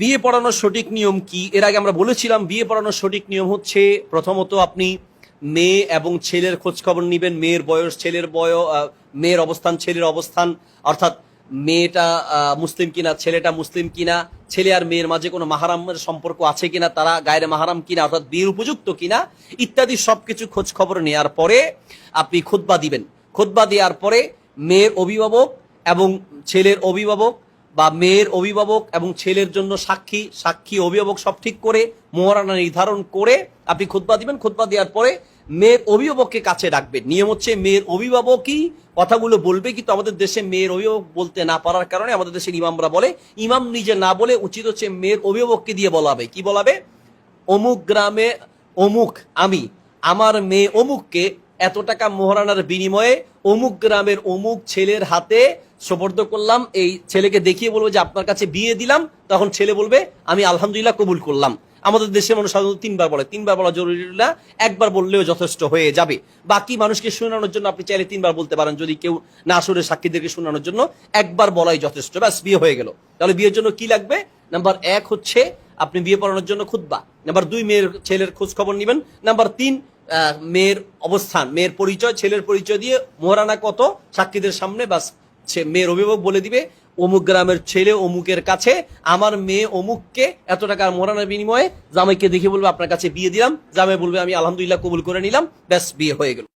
বিয়ে পড়ানোর সঠিক নিয়ম কি? এর আগে আমরা বলেছিলাম বিয়ে পড়ানোর সঠিক নিয়ম হচ্ছে প্রথমত আপনি মেয়ে এবং ছেলের খোঁজ খবর নিবেন। মেয়ের বয়স, ছেলের বয়স মেয়ের অবস্থান, ছেলের অবস্থান। অর্থাৎ মেয়েটা মুসলিম কিনা, ছেলেটা মুসলিম কিনা, ছেলে আর মেয়ের মাঝে কোনো মাহারামের সম্পর্ক আছে কিনা, তারা গায়ের মাহারাম কিনা, অর্থাৎ বিয়ের উপযুক্ত কিনা, ইত্যাদি সবকিছু খোঁজ খবর নেওয়ার পরে আপনি খুতবা দিবেন। খুতবা দেওয়ার পরে মেয়ের অভিভাবক এবং ছেলের অভিভাবক বা মেয়ের অভিভাবক এবং ছেলের জন্য সাক্ষী সাক্ষী, অভিভাবক সব ঠিক করে, মোহরানা নির্ধারণ করে আপনি খুতবা দিবেন। খুতবা দেওয়ার পরে মেয়ের অভিভাবককে কাছে রাখবেন। নিয়ম হচ্ছে মেয়ের অভিভাবকই কথাগুলো বলবে, কিন্তু আমাদের দেশে মেয়ের অভিভাবক বলতে না পারার কারণে আমাদের দেশের ইমামরা বলে, ইমাম নিজে না বলে উচিত হচ্ছে মেয়ের অভিভাবককে দিয়ে বলাবে। কি বলাবে? অমুক গ্রামে অমুক আমি, আমার মেয়ে অমুককে এত টাকা মোহরানার বিনিময়ে অমুক গ্রামের অমুক ছেলের হাতে সোপর্দ করলাম। এই ছেলেকে দেখিয়ে বলব যে আপনার কাছে বিয়ে দিলাম, তখন ছেলে বলবে, আমি আলহামদুলিল্লাহ কবুল করলাম। আমাদের দেশের মানুষ সাধারণত তিনবার বলে, তিনবার বলা জরুরি না একবার বললেও যথেষ্ট হয়ে যাবে। বাকি মানুষকে শোনানোর জন্য আপনি চাইলে তিনবার বলতে পারেন, যদি কেউ না শুনে সাক্ষীদেরকে শোনানোর জন্য, একবার বলাই যথেষ্ট। ব্যাস, বিয়ে হয়ে গেল। তাহলে বিয়ের জন্য কি লাগবে? নাম্বার এক হচ্ছে, আপনি বিয়ে পড়ানোর জন্য খুতবা। নাম্বার দুই, মেয়ের ছেলের খোঁজ খবর নেবেন। নাম্বার তিন মেয়ের অবস্থান, মেয়ের পরিচয়, ছেলের পরিচয় দিয়ে মোহরানা কত? সাক্ষীদের সামনে ছে- মেয়ের অভিভাবক বলে দিবে, অমুক গ্রামের ছেলে অমুকের কাছে, আমার মেয়ে অমুককে এত টাকার মোরানার বিনিময়ে জামাইকে দেখে বলবে, আপনার কাছে বিয়ে দিলাম, জামাই বলবে, আমি আলহামদুলিল্লাহ কবুল করে নিলাম, ব্যাস, বিয়ে হয়ে গেল।